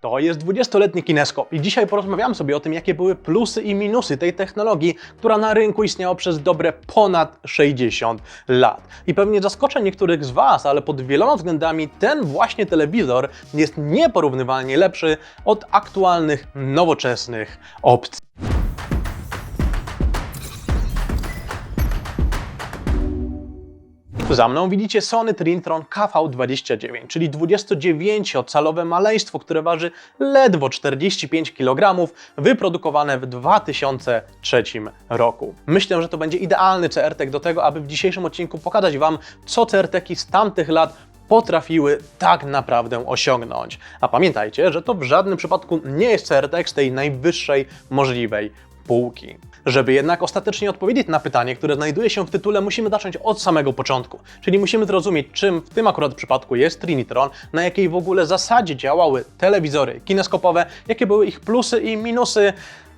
To jest 20-letni kineskop i dzisiaj porozmawiam sobie o tym, jakie były plusy i minusy tej technologii, która na rynku istniała przez dobre ponad 60 lat. I pewnie zaskoczę niektórych z Was, ale pod wieloma względami ten właśnie telewizor jest nieporównywalnie lepszy od aktualnych, nowoczesnych opcji. Za mną widzicie Sony Trinitron KV29, czyli 29-calowe maleństwo, które waży ledwo 45 kg, wyprodukowane w 2003 roku. Myślę, że to będzie idealny CRTek do tego, aby w dzisiejszym odcinku pokazać Wam, co CRTki z tamtych lat potrafiły tak naprawdę osiągnąć. A pamiętajcie, że to w żadnym przypadku nie jest CRTek z tej najwyższej możliwej półki. Żeby jednak ostatecznie odpowiedzieć na pytanie, które znajduje się w tytule, musimy zacząć od samego początku. Czyli musimy zrozumieć, czym w tym akurat przypadku jest Trinitron, na jakiej w ogóle zasadzie działały telewizory kineskopowe, jakie były ich plusy i minusy.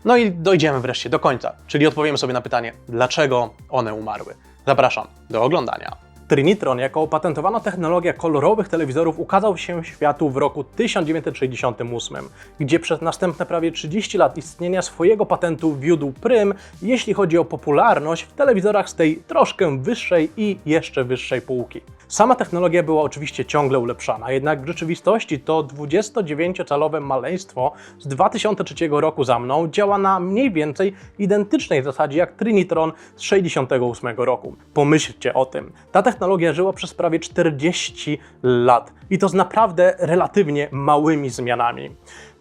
No i dojdziemy wreszcie do końca, czyli odpowiemy sobie na pytanie, dlaczego one umarły. Zapraszam do oglądania. Trinitron jako opatentowana technologia kolorowych telewizorów ukazał się światu w roku 1968, gdzie przez następne prawie 30 lat istnienia swojego patentu wiódł prym, jeśli chodzi o popularność w telewizorach z tej troszkę wyższej i jeszcze wyższej półki. Sama technologia była oczywiście ciągle ulepszana, jednak w rzeczywistości to 29-calowe maleństwo z 2003 roku za mną działa na mniej więcej identycznej zasadzie jak Trinitron z 68 roku. Pomyślcie o tym. Ta technologia żyła przez prawie 40 lat i to z naprawdę relatywnie małymi zmianami.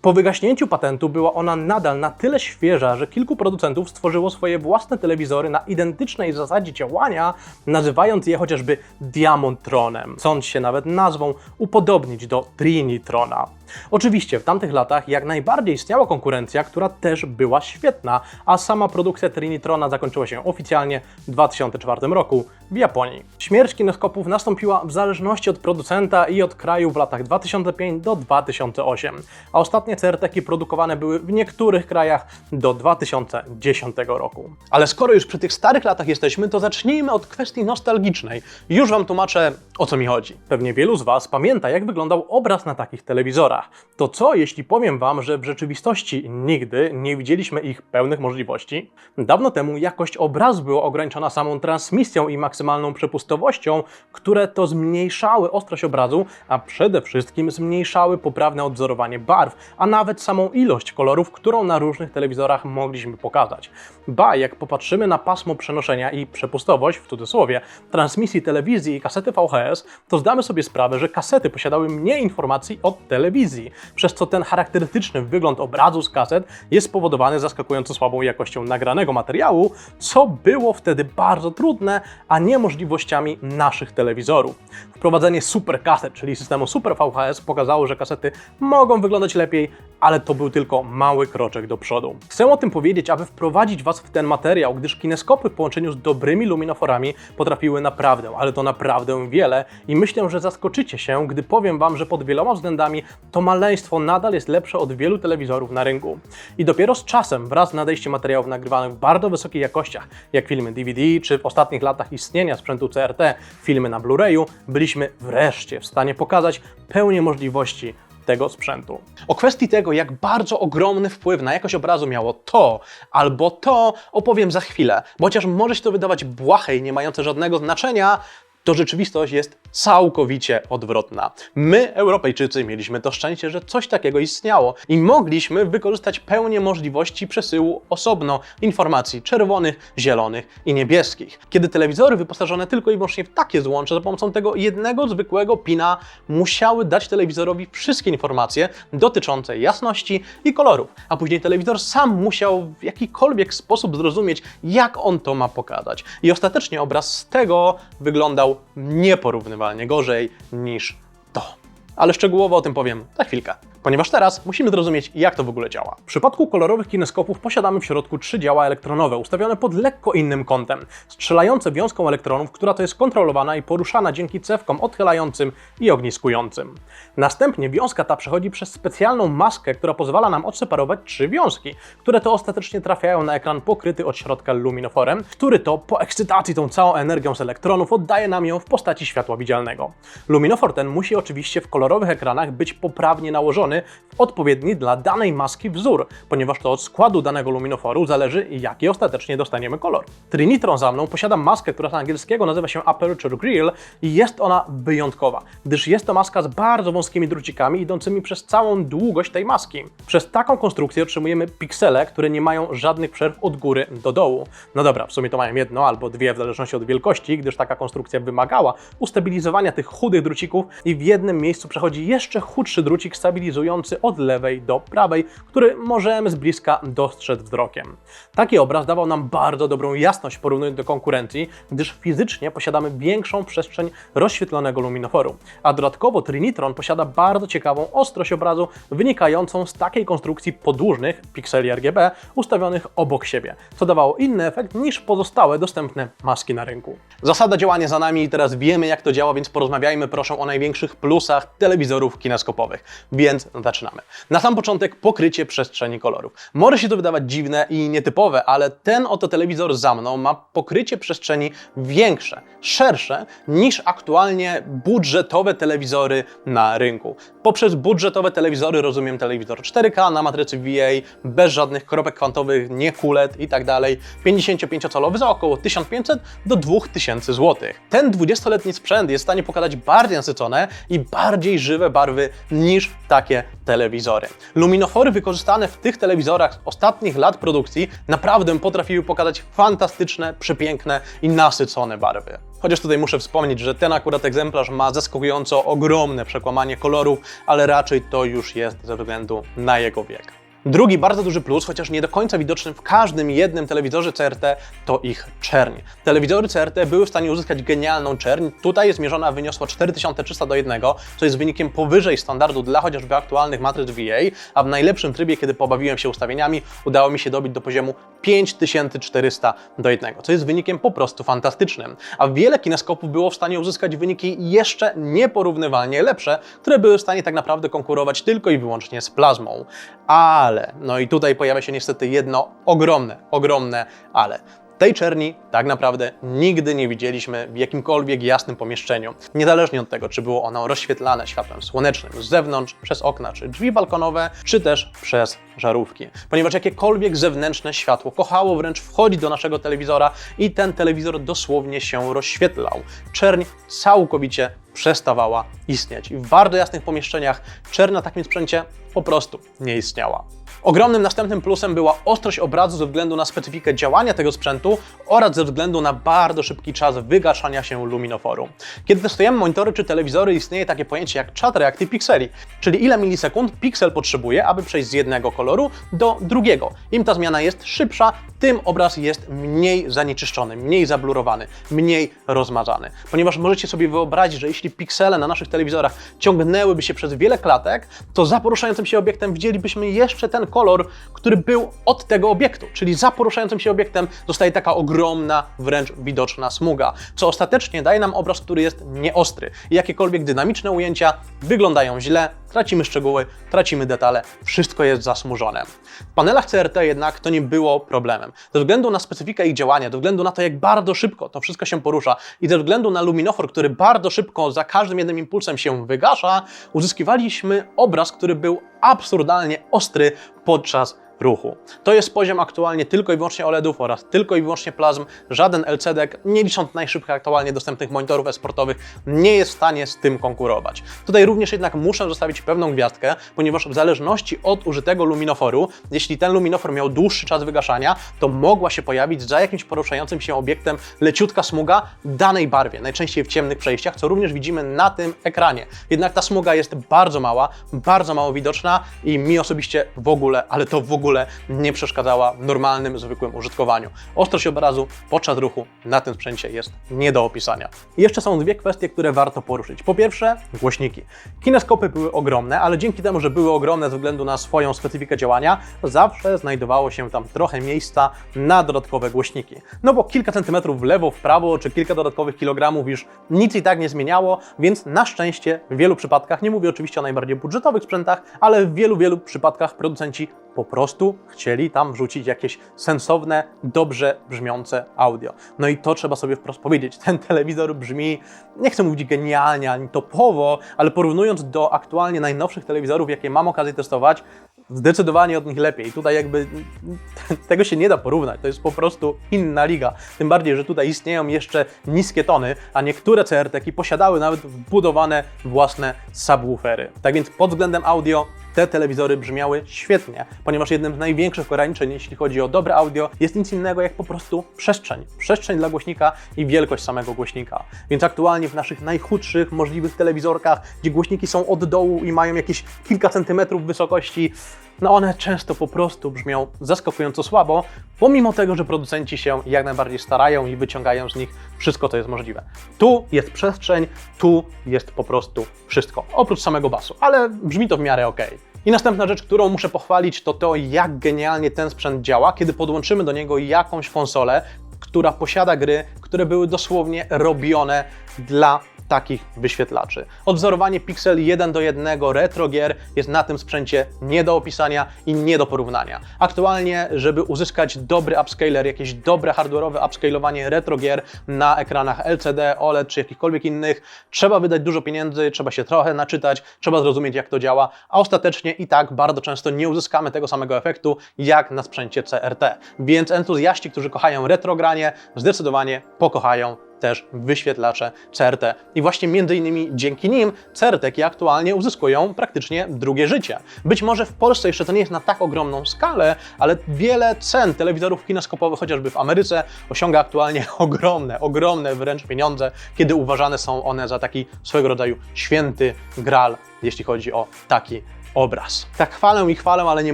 Po wygaśnięciu patentu była ona nadal na tyle świeża, że kilku producentów stworzyło swoje własne telewizory na identycznej zasadzie działania, nazywając je chociażby Diamondtronem, chcąc się nawet nazwą upodobnić do Trinitrona. Oczywiście w tamtych latach jak najbardziej istniała konkurencja, która też była świetna, a sama produkcja Trinitrona zakończyła się oficjalnie w 2004 roku w Japonii. Śmierć kineskopów nastąpiła w zależności od producenta i od kraju w latach 2005 do 2008, a ostatnie CRT-ki produkowane były w niektórych krajach do 2010 roku. Ale skoro już przy tych starych latach jesteśmy, to zacznijmy od kwestii nostalgicznej. Już Wam tłumaczę, o co mi chodzi. Pewnie wielu z Was pamięta, jak wyglądał obraz na takich telewizorach. To co, jeśli powiem Wam, że w rzeczywistości nigdy nie widzieliśmy ich pełnych możliwości? Dawno temu jakość obrazu była ograniczona samą transmisją i maksymalną przepustowością, które to zmniejszały ostrość obrazu, a przede wszystkim zmniejszały poprawne odwzorowanie barw, a nawet samą ilość kolorów, którą na różnych telewizorach mogliśmy pokazać. Ba, jak popatrzymy na pasmo przenoszenia i przepustowość, w cudzysłowie, transmisji telewizji i kasety VHS, to zdamy sobie sprawę, że kasety posiadały mniej informacji od telewizji, przez co ten charakterystyczny wygląd obrazu z kaset jest spowodowany zaskakująco słabą jakością nagranego materiału, co było wtedy bardzo trudne, a nie możliwościami naszych telewizorów. Wprowadzenie super kaset, czyli systemu Super VHS pokazało, że kasety mogą wyglądać lepiej, ale to był tylko mały kroczek do przodu. Chcę o tym powiedzieć, aby wprowadzić Was w ten materiał, gdyż kineskopy w połączeniu z dobrymi luminoforami potrafiły naprawdę, ale to naprawdę wiele i myślę, że zaskoczycie się, gdy powiem Wam, że pod wieloma względami to maleństwo nadal jest lepsze od wielu telewizorów na rynku. I dopiero z czasem, wraz z nadejściem materiałów nagrywanych w bardzo wysokiej jakościach, jak filmy DVD, czy w ostatnich latach istnienia sprzętu CRT, filmy na Blu-rayu, byliśmy wreszcie w stanie pokazać pełnię możliwości tego sprzętu. O kwestii tego, jak bardzo ogromny wpływ na jakość obrazu miało to albo to, opowiem za chwilę. Bo chociaż może się to wydawać błahe i nie mające żadnego znaczenia, to rzeczywistość jest całkowicie odwrotna. My, Europejczycy, mieliśmy to szczęście, że coś takiego istniało i mogliśmy wykorzystać pełnię możliwości przesyłu osobno informacji czerwonych, zielonych i niebieskich. Kiedy telewizory wyposażone tylko i wyłącznie w takie złącze za pomocą tego jednego zwykłego pina musiały dać telewizorowi wszystkie informacje dotyczące jasności i kolorów, a później telewizor sam musiał w jakikolwiek sposób zrozumieć, jak on to ma pokazać. I ostatecznie obraz z tego wyglądał nieporównywalnie gorzej niż to. Ale szczegółowo o tym powiem za chwilkę. Ponieważ teraz musimy zrozumieć, jak to w ogóle działa. W przypadku kolorowych kineskopów posiadamy w środku trzy działa elektronowe, ustawione pod lekko innym kątem, strzelające wiązką elektronów, która to jest kontrolowana i poruszana dzięki cewkom odchylającym i ogniskującym. Następnie wiązka ta przechodzi przez specjalną maskę, która pozwala nam odseparować trzy wiązki, które to ostatecznie trafiają na ekran pokryty od środka luminoforem, który to po ekscytacji tą całą energią z elektronów oddaje nam ją w postaci światła widzialnego. Luminofor ten musi oczywiście w kolorowych ekranach być poprawnie nałożony, w odpowiedni dla danej maski wzór, ponieważ to od składu danego luminoforu zależy, jaki ostatecznie dostaniemy kolor. Trinitron za mną posiada maskę, która z angielskiego nazywa się Aperture Grill i jest ona wyjątkowa, gdyż jest to maska z bardzo wąskimi drucikami idącymi przez całą długość tej maski. Przez taką konstrukcję otrzymujemy piksele, które nie mają żadnych przerw od góry do dołu. No dobra, w sumie to mają jedno albo dwie w zależności od wielkości, gdyż taka konstrukcja wymagała ustabilizowania tych chudych drucików i w jednym miejscu przechodzi jeszcze chudszy drucik stabilizujący od lewej do prawej, który możemy z bliska dostrzec wzrokiem. Taki obraz dawał nam bardzo dobrą jasność porównując do konkurencji, gdyż fizycznie posiadamy większą przestrzeń rozświetlonego luminoforu. A dodatkowo Trinitron posiada bardzo ciekawą ostrość obrazu wynikającą z takiej konstrukcji podłużnych pikseli RGB ustawionych obok siebie, co dawało inny efekt niż pozostałe dostępne maski na rynku. Zasada działania za nami i teraz wiemy jak to działa, więc porozmawiajmy proszę o największych plusach telewizorów kineskopowych. Więc zaczynamy. Na sam początek pokrycie przestrzeni kolorów. Może się to wydawać dziwne i nietypowe, ale ten oto telewizor za mną ma pokrycie przestrzeni większe, szersze niż aktualnie budżetowe telewizory na rynku. Poprzez budżetowe telewizory rozumiem telewizor 4K na matrycy VA, bez żadnych kropek kwantowych, nie kulet i tak dalej. 55-calowy za około 1500 do 2000 zł. Ten 20-letni sprzęt jest w stanie pokazać bardziej nasycone i bardziej żywe barwy niż takie telewizory. Luminofory wykorzystane w tych telewizorach z ostatnich lat produkcji naprawdę potrafiły pokazać fantastyczne, przepiękne i nasycone barwy. Chociaż tutaj muszę wspomnieć, że ten akurat egzemplarz ma zaskakująco ogromne przekłamanie kolorów, ale raczej to już jest ze względu na jego wiek. Drugi bardzo duży plus, chociaż nie do końca widoczny w każdym jednym telewizorze CRT, to ich czerń. Telewizory CRT były w stanie uzyskać genialną czerń. Tutaj zmierzona wyniosła 4300 do 1, co jest wynikiem powyżej standardu dla chociażby aktualnych matryc VA, a w najlepszym trybie, kiedy pobawiłem się ustawieniami, udało mi się dobić do poziomu 5400 do 1, co jest wynikiem po prostu fantastycznym. A wiele kineskopów było w stanie uzyskać wyniki jeszcze nieporównywalnie lepsze, które były w stanie tak naprawdę konkurować tylko i wyłącznie z plazmą. Ale, no i tutaj pojawia się niestety jedno ogromne, ogromne ale. Tej czerni tak naprawdę nigdy nie widzieliśmy w jakimkolwiek jasnym pomieszczeniu. Niezależnie od tego, czy było ono rozświetlane światłem słonecznym z zewnątrz, przez okna czy drzwi balkonowe, czy też przez żarówki. Ponieważ jakiekolwiek zewnętrzne światło kochało wręcz wchodzić do naszego telewizora i ten telewizor dosłownie się rozświetlał. Czerń całkowicie przestawała istnieć. I w bardzo jasnych pomieszczeniach czerń na takim sprzęcie po prostu nie istniała. Ogromnym następnym plusem była ostrość obrazu ze względu na specyfikę działania tego sprzętu oraz ze względu na bardzo szybki czas wygaszania się luminoforu. Kiedy testujemy monitory czy telewizory, istnieje takie pojęcie jak chat reactive pixeli, czyli ile milisekund piksel potrzebuje, aby przejść z jednego koloru do drugiego. Im ta zmiana jest szybsza, tym obraz jest mniej zanieczyszczony, mniej zablurowany, mniej rozmazany. Ponieważ możecie sobie wyobrazić, że jeśli piksele na naszych telewizorach ciągnęłyby się przez wiele klatek, to za poruszającym się obiektem widzielibyśmy jeszcze ten kolor, który był od tego obiektu. Czyli za poruszającym się obiektem zostaje taka ogromna, wręcz widoczna smuga, co ostatecznie daje nam obraz, który jest nieostry. Jakiekolwiek dynamiczne ujęcia wyglądają źle, tracimy szczegóły, tracimy detale, wszystko jest zasmużone. W panelach CRT jednak to nie było problemem. Ze względu na specyfikę ich działania, ze względu na to, jak bardzo szybko to wszystko się porusza i ze względu na luminofor, który bardzo szybko za każdym jednym impulsem się wygasza, uzyskiwaliśmy obraz, który był absurdalnie ostry podczas ruchu. To jest poziom aktualnie tylko i wyłącznie OLEDów oraz tylko i wyłącznie plazm. Żaden LCD, nie licząc najszybciej aktualnie dostępnych monitorów e-sportowych, nie jest w stanie z tym konkurować. Tutaj również jednak muszę zostawić pewną gwiazdkę, ponieważ w zależności od użytego luminoforu, jeśli ten luminofor miał dłuższy czas wygaszania, to mogła się pojawić za jakimś poruszającym się obiektem leciutka smuga danej barwie, najczęściej w ciemnych przejściach, co również widzimy na tym ekranie. Jednak ta smuga jest bardzo mała, bardzo mało widoczna i mi osobiście w ogóle, ale to w ogóle nie przeszkadzała w normalnym, zwykłym użytkowaniu. Ostrość obrazu podczas ruchu na tym sprzęcie jest nie do opisania. Jeszcze są dwie kwestie, które warto poruszyć. Po pierwsze, głośniki. Kineskopy były ogromne, ale dzięki temu, że były ogromne ze względu na swoją specyfikę działania, zawsze znajdowało się tam trochę miejsca na dodatkowe głośniki. No bo kilka centymetrów w lewo, w prawo, czy kilka dodatkowych kilogramów już nic i tak nie zmieniało, więc na szczęście w wielu przypadkach, nie mówię oczywiście o najbardziej budżetowych sprzętach, ale w wielu, wielu przypadkach producenci po prostu chcieli tam wrzucić jakieś sensowne, dobrze brzmiące audio. No i to trzeba sobie wprost powiedzieć. Ten telewizor brzmi, nie chcę mówić genialnie ani topowo, ale porównując do aktualnie najnowszych telewizorów, jakie mam okazję testować, zdecydowanie od nich lepiej. Tutaj jakby tego się nie da porównać. To jest po prostu inna liga. Tym bardziej, że tutaj istnieją jeszcze niskie tony, a niektóre CRT-ki posiadały nawet wbudowane własne subwoofery. Tak więc pod względem audio te telewizory brzmiały świetnie, ponieważ jednym z największych ograniczeń, jeśli chodzi o dobre audio, jest nic innego jak po prostu przestrzeń. Przestrzeń dla głośnika i wielkość samego głośnika. Więc aktualnie w naszych najchudszych możliwych telewizorkach, gdzie głośniki są od dołu i mają jakieś kilka centymetrów wysokości, no one często po prostu brzmią zaskakująco słabo, pomimo tego, że producenci się jak najbardziej starają i wyciągają z nich wszystko, co jest możliwe. Tu jest przestrzeń, tu jest po prostu wszystko, oprócz samego basu, ale brzmi to w miarę ok. I następna rzecz, którą muszę pochwalić, to to, jak genialnie ten sprzęt działa, kiedy podłączymy do niego jakąś konsolę, która posiada gry, które były dosłownie robione dla takich wyświetlaczy. Odwzorowanie Pixel 1 do 1 retro gier jest na tym sprzęcie nie do opisania i nie do porównania. Aktualnie, żeby uzyskać dobry upscaler, jakieś dobre hardware'owe upscalowanie retro gier na ekranach LCD, OLED czy jakichkolwiek innych, trzeba wydać dużo pieniędzy, trzeba się trochę naczytać, trzeba zrozumieć jak to działa, a ostatecznie i tak bardzo często nie uzyskamy tego samego efektu jak na sprzęcie CRT. Więc entuzjaści, którzy kochają retro granie, zdecydowanie pokochają też wyświetlacze CRT. I właśnie między innymi dzięki nim CRT-ki aktualnie uzyskują praktycznie drugie życie. Być może w Polsce jeszcze to nie jest na tak ogromną skalę, ale wiele cen telewizorów kineskopowych, chociażby w Ameryce, osiąga aktualnie ogromne, ogromne wręcz pieniądze, kiedy uważane są one za taki swego rodzaju święty gral, jeśli chodzi o taki obraz. Tak chwalę i chwalę, ale nie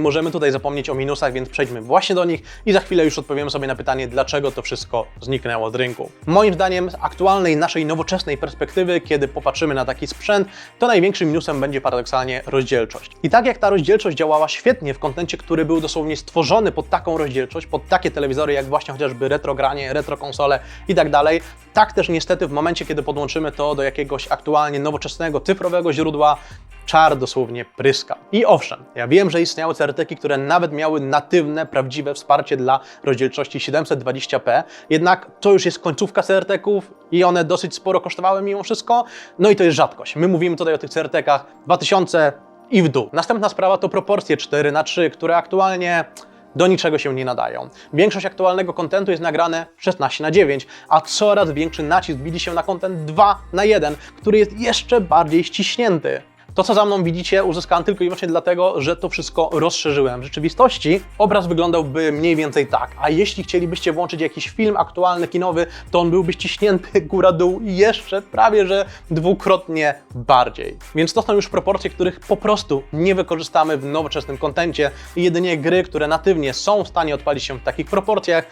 możemy tutaj zapomnieć o minusach, więc przejdźmy właśnie do nich i za chwilę już odpowiemy sobie na pytanie, dlaczego to wszystko zniknęło z rynku. Moim zdaniem z aktualnej naszej nowoczesnej perspektywy, kiedy popatrzymy na taki sprzęt, to największym minusem będzie paradoksalnie rozdzielczość. I tak jak ta rozdzielczość działała świetnie w kontencie, który był dosłownie stworzony pod taką rozdzielczość, pod takie telewizory jak właśnie chociażby retrogranie, retro konsole i tak dalej, tak też niestety w momencie, kiedy podłączymy to do jakiegoś aktualnie nowoczesnego, cyfrowego źródła, czar dosłownie pryska. I owszem, ja wiem, że istniały CRT-ki, które nawet miały natywne, prawdziwe wsparcie dla rozdzielczości 720p, jednak to już jest końcówka CRT-ków i one dosyć sporo kosztowały mimo wszystko, no i to jest rzadkość. My mówimy tutaj o tych CRT-kach 2000 i w dół. Następna sprawa to proporcje 4 na 3 które aktualnie do niczego się nie nadają. Większość aktualnego kontentu jest nagrane 16 na 9, a coraz większy nacisk widzi się na kontent 2 na 1, który jest jeszcze bardziej ściśnięty. To, co za mną widzicie, uzyskałem tylko i wyłącznie dlatego, że to wszystko rozszerzyłem. W rzeczywistości obraz wyglądałby mniej więcej tak, a jeśli chcielibyście włączyć jakiś film aktualny, kinowy, to on byłby ściśnięty góra-dół jeszcze prawie, że dwukrotnie bardziej. Więc to są już proporcje, których po prostu nie wykorzystamy w nowoczesnym kontencie i jedynie gry, które natywnie są w stanie odpalić się w takich proporcjach,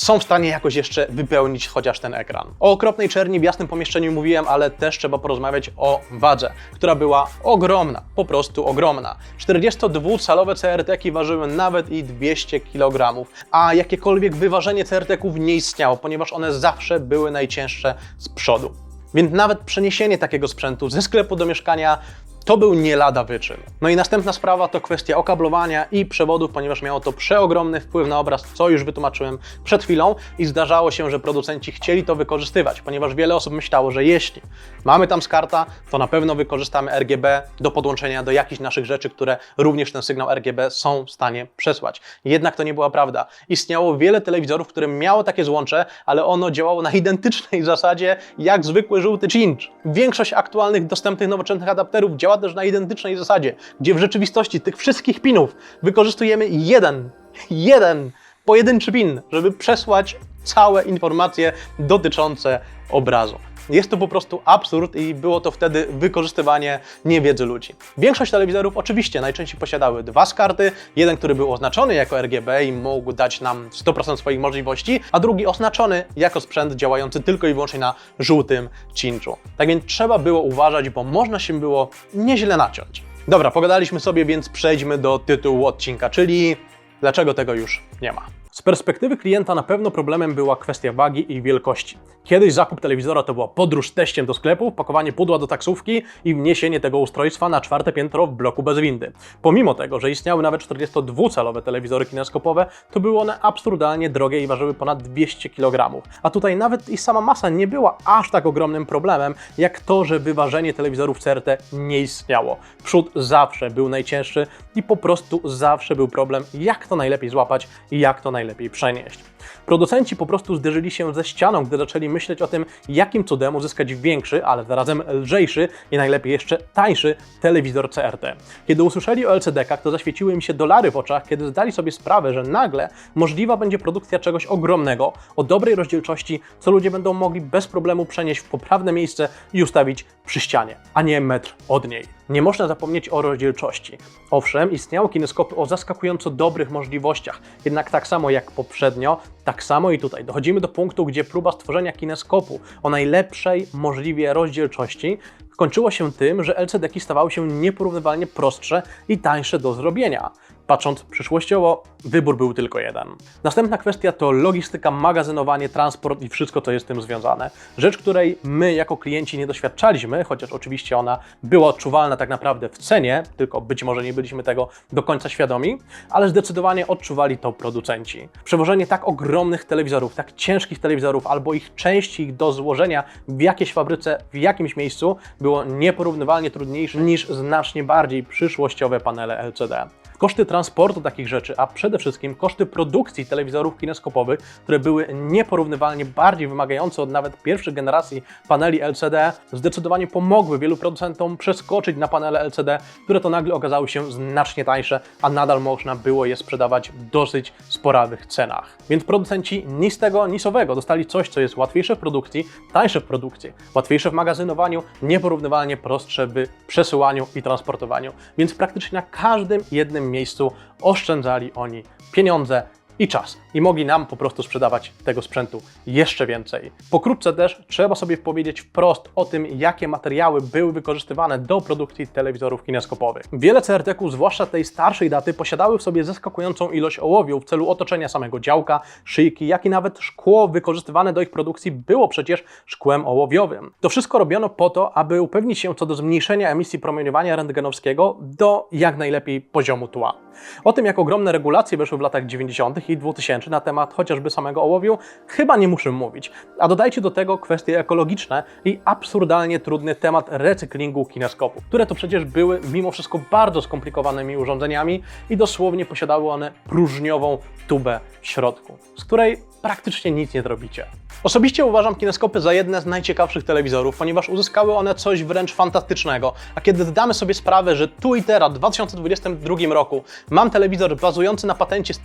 są w stanie jakoś jeszcze wypełnić chociaż ten ekran. O okropnej czerni w jasnym pomieszczeniu mówiłem, ale też trzeba porozmawiać o wadze, która była ogromna, po prostu ogromna. 42-calowe CRT-ki ważyły nawet i 200 kg, a jakiekolwiek wyważenie CRT-ków nie istniało, ponieważ one zawsze były najcięższe z przodu. Więc nawet przeniesienie takiego sprzętu ze sklepu do mieszkania to był nie lada wyczyn. No i następna sprawa to kwestia okablowania i przewodów, ponieważ miało to przeogromny wpływ na obraz, co już wytłumaczyłem przed chwilą i zdarzało się, że producenci chcieli to wykorzystywać, ponieważ wiele osób myślało, że jeśli mamy tam skarta, to na pewno wykorzystamy RGB do podłączenia do jakichś naszych rzeczy, które również ten sygnał RGB są w stanie przesłać. Jednak to nie była prawda. Istniało wiele telewizorów, które miało takie złącze, ale ono działało na identycznej zasadzie jak zwykły żółty cinch. Większość aktualnych dostępnych nowoczesnych adapterów działa też na identycznej zasadzie, gdzie w rzeczywistości tych wszystkich pinów wykorzystujemy jeden, jeden pojedynczy pin, żeby przesłać całe informacje dotyczące obrazu. Jest to po prostu absurd i było to wtedy wykorzystywanie niewiedzy ludzi. Większość telewizorów oczywiście najczęściej posiadały dwa skarty, jeden, który był oznaczony jako RGB i mógł dać nam 100% swoich możliwości, a drugi oznaczony jako sprzęt działający tylko i wyłącznie na żółtym cinchu. Tak więc trzeba było uważać, bo można się było nieźle naciąć. Dobra, pogadaliśmy sobie, więc przejdźmy do tytułu odcinka, czyli dlaczego tego już nie ma. Z perspektywy klienta na pewno problemem była kwestia wagi i wielkości. Kiedyś zakup telewizora to była podróż teściem do sklepu, pakowanie pudła do taksówki i wniesienie tego ustrojstwa na czwarte piętro w bloku bez windy. Pomimo tego, że istniały nawet 42-calowe telewizory kineskopowe, to były one absurdalnie drogie i ważyły ponad 200 kg. A tutaj nawet i sama masa nie była aż tak ogromnym problemem, jak to, że wyważenie telewizorów CRT nie istniało. Przód zawsze był najcięższy i po prostu zawsze był problem, jak to najlepiej złapać i jak to najlepiej przenieść. Producenci po prostu zderzyli się ze ścianą, gdy zaczęli myśleć o tym, jakim cudem uzyskać większy, ale zarazem lżejszy i najlepiej jeszcze tańszy telewizor CRT. Kiedy usłyszeli o LCD-kach, to zaświeciły im się dolary w oczach, kiedy zdali sobie sprawę, że nagle możliwa będzie produkcja czegoś ogromnego, o dobrej rozdzielczości, co ludzie będą mogli bez problemu przenieść w poprawne miejsce i ustawić przy ścianie, a nie metr od niej. Nie można zapomnieć o rozdzielczości. Owszem, istniały kineskopy o zaskakująco dobrych możliwościach, jednak tak samo jak poprzednio, tak samo i tutaj dochodzimy do punktu, gdzie próba stworzenia kineskopu o najlepszej możliwie rozdzielczości kończyło się tym, że LCD-ki stawały się nieporównywalnie prostsze i tańsze do zrobienia. Patrząc przyszłościowo, wybór był tylko jeden. Następna kwestia to logistyka, magazynowanie, transport i wszystko, co jest z tym związane. Rzecz, której my jako klienci nie doświadczaliśmy, chociaż oczywiście ona była odczuwalna tak naprawdę w cenie, tylko być może nie byliśmy tego do końca świadomi, ale zdecydowanie odczuwali to producenci. Przewożenie tak ogromnych telewizorów, tak ciężkich telewizorów, albo ich części do złożenia w jakiejś fabryce, w jakimś miejscu, było nieporównywalnie trudniejsze niż znacznie bardziej przyszłościowe panele LCD. Koszty transportu takich rzeczy, a przede wszystkim koszty produkcji telewizorów kineskopowych, które były nieporównywalnie bardziej wymagające od nawet pierwszych generacji paneli LCD, zdecydowanie pomogły wielu producentom przeskoczyć na panele LCD, które to nagle okazały się znacznie tańsze, a nadal można było je sprzedawać w dosyć sporawych cenach. Więc producenci ni z tego, ni z owego dostali coś, co jest łatwiejsze w produkcji, tańsze w produkcji, łatwiejsze w magazynowaniu, nieporównywalnie prostsze w przesyłaniu i transportowaniu. Więc praktycznie na każdym jednym miejscu oszczędzali oni pieniądze i czas. I mogli nam po prostu sprzedawać tego sprzętu jeszcze więcej. Pokrótce też trzeba sobie powiedzieć wprost o tym, jakie materiały były wykorzystywane do produkcji telewizorów kineskopowych. Wiele CRT-ków, zwłaszcza tej starszej daty, posiadały w sobie zaskakującą ilość ołowiu w celu otoczenia samego działka, szyjki, jak i nawet szkło wykorzystywane do ich produkcji było przecież szkłem ołowiowym. To wszystko robiono po to, aby upewnić się co do zmniejszenia emisji promieniowania rentgenowskiego do jak najlepiej poziomu tła. O tym, jak ogromne regulacje weszły w latach 90. i 2000 na temat chociażby samego ołowiu, chyba nie muszę mówić. A dodajcie do tego kwestie ekologiczne i absurdalnie trudny temat recyklingu kineskopów, które to przecież były mimo wszystko bardzo skomplikowanymi urządzeniami i dosłownie posiadały one próżniową tubę w środku, z której praktycznie nic nie zrobicie. Osobiście uważam kineskopy za jedne z najciekawszych telewizorów, ponieważ uzyskały one coś wręcz fantastycznego. A kiedy zdamy sobie sprawę, że tu i teraz, w 2022 roku, mam telewizor bazujący na patencie z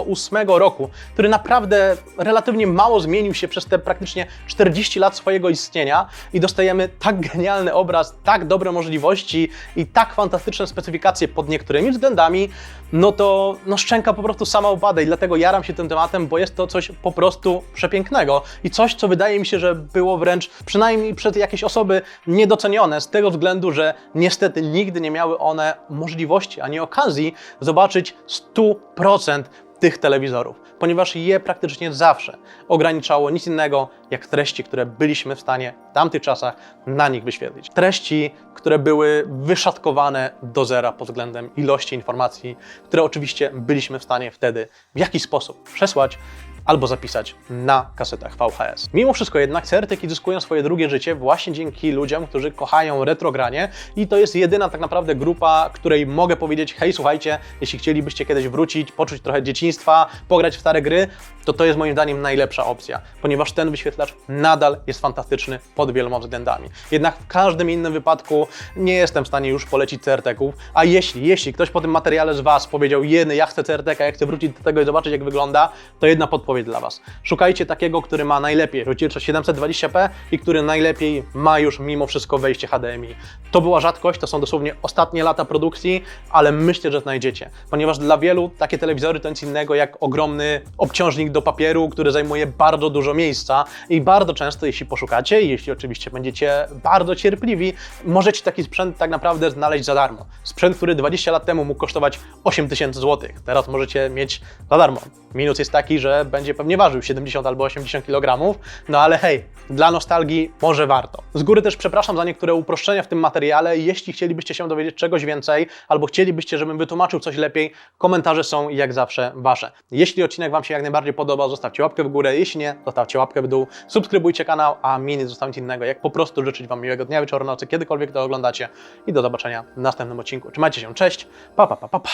1968 roku, który naprawdę relatywnie mało zmienił się przez te praktycznie 40 lat swojego istnienia i dostajemy tak genialny obraz, tak dobre możliwości i tak fantastyczne specyfikacje pod niektórymi względami, no to no szczęka po prostu sama upada i dlatego jaram się tym tematem, bo jest to coś po prostu przepięknego i coś, co wydaje mi się, że było wręcz przynajmniej przez jakieś osoby niedocenione z tego względu, że niestety nigdy nie miały one możliwości ani okazji zobaczyć 100% tych telewizorów, ponieważ je praktycznie zawsze ograniczało nic innego jak treści, które byliśmy w stanie w tamtych czasach na nich wyświetlić. Treści, które były wyszatkowane do zera pod względem ilości informacji, które oczywiście byliśmy w stanie wtedy w jakiś sposób przesłać albo zapisać na kasetach VHS. Mimo wszystko jednak CRT-ki zyskują swoje drugie życie właśnie dzięki ludziom, którzy kochają retrogranie i to jest jedyna tak naprawdę grupa, której mogę powiedzieć, hej słuchajcie, jeśli chcielibyście kiedyś wrócić, poczuć trochę dzieciństwa, pograć w stare gry, to to jest moim zdaniem najlepsza opcja, ponieważ ten wyświetlacz nadal jest fantastyczny pod wieloma względami. Jednak w każdym innym wypadku nie jestem w stanie już polecić CRT-ków, a jeśli, jeśli ktoś po tym materiale z Was powiedział, jeny, ja chcę CRT-ka, ja chcę wrócić do tego i zobaczyć jak wygląda, to jedna podpowiedź podpowiedź dla Was. Szukajcie takiego, który ma najlepiej rozdzielczość 720p i który najlepiej ma już mimo wszystko wejście HDMI. To była rzadkość, to są dosłownie ostatnie lata produkcji, ale myślę, że znajdziecie, ponieważ dla wielu takie telewizory to nic innego jak ogromny obciążnik do papieru, który zajmuje bardzo dużo miejsca i bardzo często, jeśli poszukacie, jeśli oczywiście będziecie bardzo cierpliwi, możecie taki sprzęt tak naprawdę znaleźć za darmo. Sprzęt, który 20 lat temu mógł kosztować 8000 zł, teraz możecie mieć za darmo. Minus jest taki, że będzie pewnie ważył 70 albo 80 kg, no ale hej, dla nostalgii może warto. Z góry też przepraszam za niektóre uproszczenia w tym materiale. Jeśli chcielibyście się dowiedzieć czegoś więcej, albo chcielibyście, żebym wytłumaczył coś lepiej, komentarze są jak zawsze wasze. Jeśli odcinek Wam się jak najbardziej podoba, zostawcie łapkę w górę. Jeśli nie, zostawcie łapkę w dół. Subskrybujcie kanał, a mi nie zostawić innego, jak po prostu życzyć Wam miłego dnia, wieczoru, nocy, kiedykolwiek to oglądacie. I do zobaczenia w następnym odcinku. Trzymajcie się, cześć, pa pa pa pa. pa.